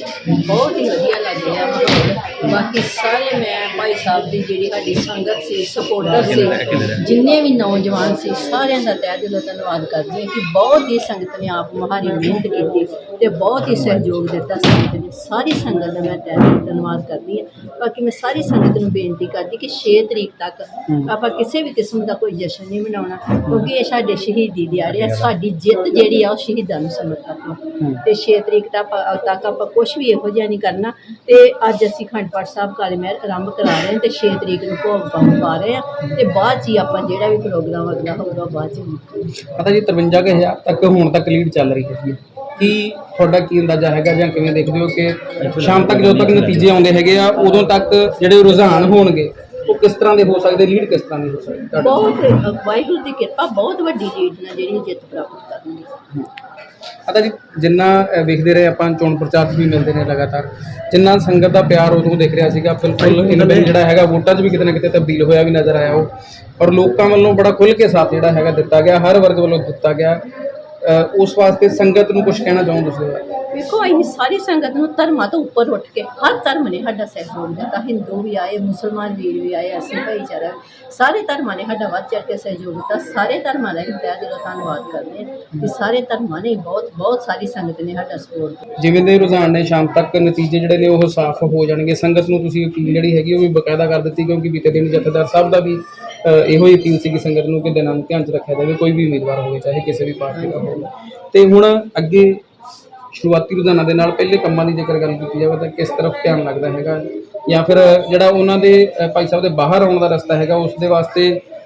ਬਹੁਤ ਹੀ ਵਧੀਆ ਲੱਗ ਰਿਹਾ ਮਾਹੌਲ ਬਾਕੀ ਸਾਰੇ ਮੈਂ ਭਾਈ ਸਾਹਿਬ ਦੀ ਜਿਹੜੀ ਸਾਡੀ ਸੰਗਤ ਸੀ ਸਪੋਰਟਰ ਸੀ, ਜਿੰਨੇ ਵੀ ਨੌਜਵਾਨ ਸੀ, ਸਾਰਿਆਂ ਦਾ ਤਹਿ ਦਿਲੋਂ ਧੰਨਵਾਦ ਕਰਦੀ ਹਾਂ ਕਿ ਬਹੁਤ ਹੀ ਸੰਗਤ ਨੇ ਆਪ ਮਹਾਰੀ ਮਿਹਨਤ ਕੀਤੀ ਤੇ ਬਹੁਤ ਹੀ ਸਹਿਯੋਗ ਦਿੱਤਾ ਸੰਗਤ ਨੇ। ਸਾਰੀ ਸੰਗਤ ਦਾ ਮੈਂ ਤਹਿ ਦਿਲੋਂ ਧੰਨਵਾਦ ਕਰਦੀ ਹਾਂ। ਬਾਕੀ ਮੈਂ ਸਾਰੀ ਸੰਗਤ ਨੂੰ ਬੇਨਤੀ ਕਰਦੀ ਕਿ 6 ਤਰੀਕ ਤੱਕ ਆਪਾਂ ਕਿਸੇ ਵੀ ਕਿਸਮ ਦਾ ਕੋਈ ਜਸ਼ਨ ਨਹੀਂ ਮਨਾਉਣਾ, ਕਿਉਂਕਿ ਇਹ ਸਾਡੇ ਸ਼ਹੀਦੀ ਦਿਹਾੜੇ ਆ। ਸਾਡੀ ਜਿੱਤ ਜਿਹੜੀ ਆ, ਉਹ ਸ਼ਹੀਦਾਂ ਨੂੰ ਸਮਰਪਿਤ ਆ। ਤੇ 6 ਤਰੀਕ ਤੱਕ ਆਪਾਂ ਤੱਕ ਆਪਾਂ ਕੁਝ ਵੀ ਇਹੋ ਜਿਹਾ ਨਹੀਂ ਕਰਨਾ। ਤੇ ਅੱਜ ਅਸੀਂ ਖੰਡ ਪਾਠ ਸਾਹਿਬ ਕਾਲੇ ਮਹਿਰ ਆਰੰਭ ਕਰਾ ਰਹੇ ਹਾਂ ਤੇ 6 ਤਰੀਕ ਨੂੰ ਭੋਗ ਪਾਉਣ ਪਾ ਰਹੇ ਹਾਂ ਤੇ ਬਾਅਦ 'ਚ ਹੀ ਆਪਾਂ ਜਿਹੜਾ ਵੀ ਪ੍ਰੋਗਰਾਮ ਅਗਲਾ ਹੋਊਗਾ ਬਾਅਦ 'ਚ ਹੀ ਪਤਾ ਜੀ 53000 ਤੱਕ ਹੁਣ ਤੱਕ ਲੀਡ ਚੱਲ ਰਹੀ ਹੈ। ਜੀ ਕੀ ਤੁਹਾਡਾ ਕੀ ਅੰਦਾਜ਼ਾ ਹੈਗਾ ਜਾਂ ਕਿਵੇਂ ਦੇਖਦੇ ਹੋ ਕਿ ਸ਼ਾਮ ਤੱਕ ਜਦੋਂ ਤੱਕ ਨਤੀਜੇ ਆਉਂਦੇ ਹੈਗੇ ਆ ਉਦੋਂ ਤੱਕ ਜਿਹੜੇ ਰੁਝਾਨ ਹੋਣਗੇ ਉਹ ਕਿਸ ਤਰ੍ਹਾਂ ਦੇ ਹੋ ਸਕਦੇ ਲੀਡ ਕਿਸ ਤਰ੍ਹਾਂ ਦੀ ਹੋ ਸਕਦੀ? ਤੁਹਾਡੇ ਬਹੁਤ ਵਾਹਿਗੁਰੂ ਦੀ ਕਿਰਪਾ ਬਹੁਤ ਵੱਡੀ ਲੀਡ ਨਾਲ ਜਿਹੜੀ ਜਿੱਤ ਪ੍ਰਾਪਤ ਕਰਨੀ ਪਤਾ ਜੀ ਜਿੰਨਾ ਵੇਖਦੇ ਰਹੇ ਆਪਾਂ ਚੋਣ ਪ੍ਰਚਾਰ 'ਚ ਵੀ ਮਿਲਦੇ ਨੇ ਲਗਾਤਾਰ। ਜਿੰਨਾ ਸੰਗਤ ਦਾ ਪਿਆਰ ਉਦੋਂ ਦਿਖ ਰਿਹਾ ਸੀਗਾ ਬਿਲਕੁਲ ਇਹਨਾਂ ਦੇ ਜਿਹੜਾ ਹੈਗਾ ਵੋਟਾਂ 'ਚ ਵੀ ਕਿਤੇ ਨਾ ਕਿਤੇ ਤਬਦੀਲ ਹੋਇਆ ਵੀ ਨਜ਼ਰ ਆਇਆ ਉਹ। ਔਰ ਲੋਕਾਂ ਵੱਲੋਂ ਬੜਾ ਖੁੱਲ੍ਹ ਕੇ ਸਾਥ ਜਿਹੜਾ ਹੈਗਾ ਦਿੱਤਾ ਗਿਆ ਹਰ ਵਰਗ ਵੱਲੋਂ ਦਿੱਤਾ ਗਿਆ। ਉਸ ਵਾਸਤੇ ਸੰਗਤ ਨੂੰ ਕੁਝ ਕਹਿਣਾ ਚਾਹੋ ਤੁਸੀਂ? ਵੇਖੋ, ਅਸੀਂ ਸਾਰੀ ਸੰਗਤ ਨੂੰ ਧਰਮਾਂ ਤੋਂ ਉੱਪਰ ਉੱਠ ਕੇ, ਹਰ ਧਰਮ ਨੇ ਸਾਡਾ ਸਹਿਯੋਗ ਦਿੱਤਾ। ਹਿੰਦੂ ਵੀ ਆਏ, ਮੁਸਲਮਾਨ ਵੀਰ ਵੀ ਆਏ, ਅਸੀਂ ਭਾਈਚਾਰਾ ਸਾਰੇ ਧਰਮਾਂ ਨੇ ਸਾਡਾ ਵੱਧ ਚੜ੍ਹ ਕੇ ਸਹਿਯੋਗ ਦਿੱਤਾ। ਸਾਰੇ ਧਰਮਾਂ ਦਾ ਅਸੀਂ ਤਹਿ ਦਿਲੋਂ ਧੰਨਵਾਦ ਕਰਦੇ ਹਾਂ ਕਿ ਸਾਰੇ ਧਰਮਾਂ ਨੇ ਬਹੁਤ ਬਹੁਤ ਸਾਰੀ ਸੰਗਤ ਨੇ ਸਾਡਾ ਸਪੋਰਟ ਕੀਤਾ ਜਿਵੇਂ ਦੇ ਰੁਝਾਨ ਨੇ, ਸ਼ਾਮ ਤੱਕ ਨਤੀਜੇ ਜਿਹੜੇ ਨੇ, ਉਹ ਸਾਫ਼ ਹੋ ਜਾਣਗੇ। ਸੰਗਤ ਨੂੰ ਤੁਸੀਂ ਅਪੀਲ ਜਿਹੜੀ ਹੈਗੀ, ਉਹ ਵੀ ਬਕਾਇਦਾ ਕਰ ਦਿੱਤੀ, ਕਿਉਂਕਿ ਬੀਤੇ ਦਿਨ ਜਥੇਦਾਰ ਸਾਹਿਬ ਦਾ ਵੀ ਇਹੋ ਹੀ ਅਪੀਲ ਸੀ ਕਿ ਸੰਗਤ ਨੂੰ ਕਿ ਦਿਨਾਂ ਨੂੰ ਧਿਆਨ 'ਚ ਰੱਖਿਆ ਜਾਵੇ, ਕੋਈ ਵੀ ਉਮੀਦਵਾਰ ਹੋਵੇ, ਚਾਹੇ ਕਿਸੇ ਵੀ ਪਾਰਟੀ ਦਾ ਹੋਵੇ। ਤੇ ਹੁਣ ਅੱਗੇ ਸ਼ੁਰੂਆਤੀ ਰੁਝਾਨਾਂ ਦੇ ਨਾਲ ਪਹਿਲੇ ਕੰਮਾਂ ਦੀ ਜੇਕਰ ਗੱਲ ਕੀਤੀ ਜਾਵੇ ਤਾਂ ਕਿਸ ਤਰਫ ਧਿਆਨ ਲੱਗਦਾ ਹੈਗਾ? ਜਾਂ ਫਿਰ ਜਿਹੜਾ ਉਹਨਾਂ ਦੇ ਭਾਈ ਸਾਹਿਬ ਦੇ ਬਾਹਰ ਆਉਣ ਦਾ ਰਸਤਾ ਹੈਗਾ, ਉਸ ਦੇ ਵਾਸਤੇ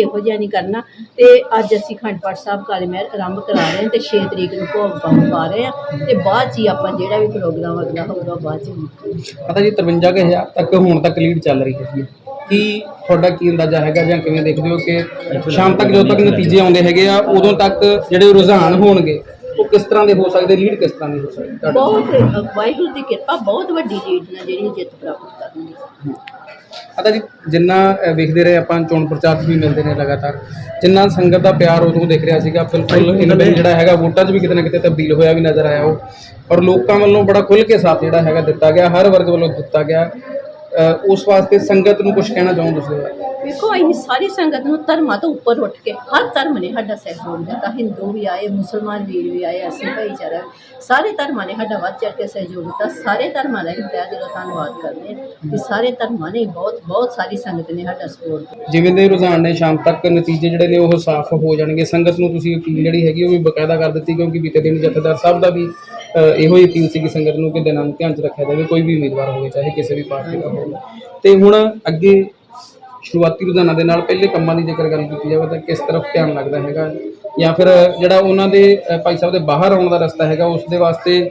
ਇਹੋ ਜਿਹਾ ਨਹੀਂ ਕਰਨਾ। ਤੇ ਅੱਜ ਅਸੀਂ ਖੰਡ ਪਾਠ ਸਾਹਿਬ ਕਾਲੇ ਮਹਿਰ ਆਰੰਭ ਕਰਾ ਰਹੇ ਹਾਂ ਤੇ 6 ਤਰੀਕ ਨੂੰ ਭੋਗ ਪਾਉਣ ਪਾ ਰਹੇ ਹਾਂ ਤੇ ਬਾਅਦ 'ਚ ਹੀ ਆਪਾਂ ਜਿਹੜਾ ਵੀ ਪ੍ਰੋਗਰਾਮ ਅਗਲਾ ਹੋਊਗਾ ਬਾਅਦ 'ਚ ਹੀ ਪਤਾ ਜੀ 53000 ਤੱਕ ਹੁਣ ਤੱਕ ਲੀਡ ਚੱਲ ਰਹੀ ਹੈ। ਕੀ ਤੁਹਾਡਾ ਕੀ ਅੰਦਾਜ਼ਾ ਹੈਗਾ ਜਾਂ ਕਿਵੇਂ ਦੇਖਦੇ ਹੋ ਕਿ ਸ਼ਾਮ ਤੱਕ ਜਦੋਂ ਤੱਕ ਨਤੀਜੇ ਆਉਂਦੇ ਹੈਗੇ ਆ, ਉਦੋਂ ਤੱਕ ਜਿਹੜੇ ਰੁਝਾਨ ਹੋਣਗੇ ਉਹ ਕਿਸ ਤਰ੍ਹਾਂ ਦੇ ਹੋ ਸਕਦੇ? ਲੀਡ ਕਿਸ ਤਰ੍ਹਾਂ ਦੀ ਹੋ ਸਕਦੀ? ਤੁਹਾਡੇ ਬਹੁਤ ਵਾਹਿਗੁਰੂ ਦੀ ਕਿਰਪਾ ਬਹੁਤ ਵੱਡੀ ਲੀਡ ਨਾਲ ਜਿਹੜੀ ਜਿੱਤ ਪ੍ਰਾਪਤ ਕਰਨੀ ਪਤਾ ਜੀ ਜਿੰਨਾ ਅ, ਵੇਖਦੇ ਰਹੇ ਆਪਾਂ ਚੋਣ ਪ੍ਰਚਾਰ 'ਚ ਵੀ ਮਿਲਦੇ ਨੇ ਲਗਾਤਾਰ। ਜਿੰਨਾ ਸੰਗਤ ਦਾ ਪਿਆਰ ਉਦੋਂ ਦਿਖ ਰਿਹਾ ਸੀਗਾ ਬਿਲਕੁਲ ਇਹਨਾਂ ਦੇ ਜਿਹੜਾ ਹੈਗਾ ਵੋਟਾਂ 'ਚ ਵੀ ਕਿਤੇ ਨਾ ਕਿਤੇ ਤਬਦੀਲ ਹੋਇਆ ਵੀ ਨਜ਼ਰ ਆਇਆ ਉਹ। ਔਰ ਲੋਕਾਂ ਵੱਲੋਂ ਬੜਾ ਖੁੱਲ੍ਹ ਕੇ ਸਾਥ ਜਿਹੜਾ ਹੈਗਾ ਦਿੱਤਾ ਗਿਆ ਹਰ ਵਰਗ ਵੱਲੋਂ ਦਿੱਤਾ ਗਿਆ। ਅ, ਉਸ ਵਾਸਤੇ ਸੰਗਤ ਨੂੰ ਕੁਝ ਕਹਿਣਾ ਚਾਹੋ ਤੁਸੀਂ? ਵੇਖੋ ਅਸੀਂ ਸਾਰੀ ਸੰਗਤ ਨੂੰ ਧਰਮਾਂ ਤੋਂ ਉੱਪਰ ਉੱਠ ਕੇ ਹਰ ਧਰਮ ਨੇ ਸਾਡਾ ਸਹਿਯੋਗ ਦਿੱਤਾ ਹਿੰਦੂ ਵੀ ਆਏ, ਮੁਸਲਮਾਨ ਵੀਰ ਵੀ ਆਏ, ਅਸੀਂ ਭਾਈਚਾਰਾ ਸਾਰੇ ਧਰਮਾਂ ਨੇ ਸਾਡਾ ਵੱਧ ਚੜ੍ਹ ਕੇ ਸਹਿਯੋਗ ਦਿੱਤਾ। ਸਾਰੇ ਧਰਮਾਂ ਦਾ ਅਸੀਂ ਤਹਿ ਦਿਲੋਂ ਧੰਨਵਾਦ ਕਰਦੇ ਹਾਂ ਕਿ ਸਾਰੇ ਧਰਮਾਂ ਨੇ ਬਹੁਤ ਬਹੁਤ ਸਾਰੀ ਸੰਗਤ ਨੇ ਸਾਡਾ ਸਪੋਰਟ ਜਿਵੇਂ ਦੇ ਰੁਝਾਨ ਨੇ, ਸ਼ਾਮ ਤੱਕ ਨਤੀਜੇ ਜਿਹੜੇ ਨੇ ਉਹ ਸਾਫ਼ ਹੋ ਜਾਣਗੇ। ਸੰਗਤ ਨੂੰ ਤੁਸੀਂ ਅਪੀਲ ਜਿਹੜੀ ਹੈਗੀ, ਉਹ ਵੀ ਬਕਾਇਦਾ ਕਰ ਦਿੱਤੀ, ਕਿਉਂਕਿ ਬੀਤੇ ਦਿਨ ਜਥੇਦਾਰ ਸਾਹਿਬ ਦਾ ਵੀ ਇਹੋ ਹੀ ਅਪੀਲ ਸੀ ਕਿ ਸੰਗਤ ਨੂੰ ਕਿ ਦਿਨਾਂ ਨੂੰ ਧਿਆਨ 'ਚ ਰੱਖਿਆ ਜਾਵੇ। ਕੋਈ ਵੀ ਉਮੀਦਵਾਰ ਹੋਵੇ, ਚਾਹੇ ਕਿਸੇ ਵੀ ਪਾਰਟੀ ਦਾ ਹੋਵੇ। ਤੇ ਹੁਣ ਅੱਗੇ ਸ਼ੁਰੂਆਤੀ ਰੁਝਾਨਾਂ ਦੇ ਨਾਲ ਪਹਿਲੇ ਕੰਮਾਂ ਦੀ ਜੇਕਰ ਗੱਲ ਕੀਤੀ ਜਾਵੇ ਤਾਂ ਕਿਸ ਤਰਫ ਧਿਆਨ ਲੱਗਦਾ ਹੈਗਾ? ਜਾਂ ਫਿਰ ਜਿਹੜਾ ਉਹਨਾਂ ਦੇ ਭਾਈ ਸਾਹਿਬ ਦੇ ਬਾਹਰ ਆਉਣ ਦਾ ਰਸਤਾ ਹੈਗਾ, ਉਸ ਦੇ ਵਾਸਤੇ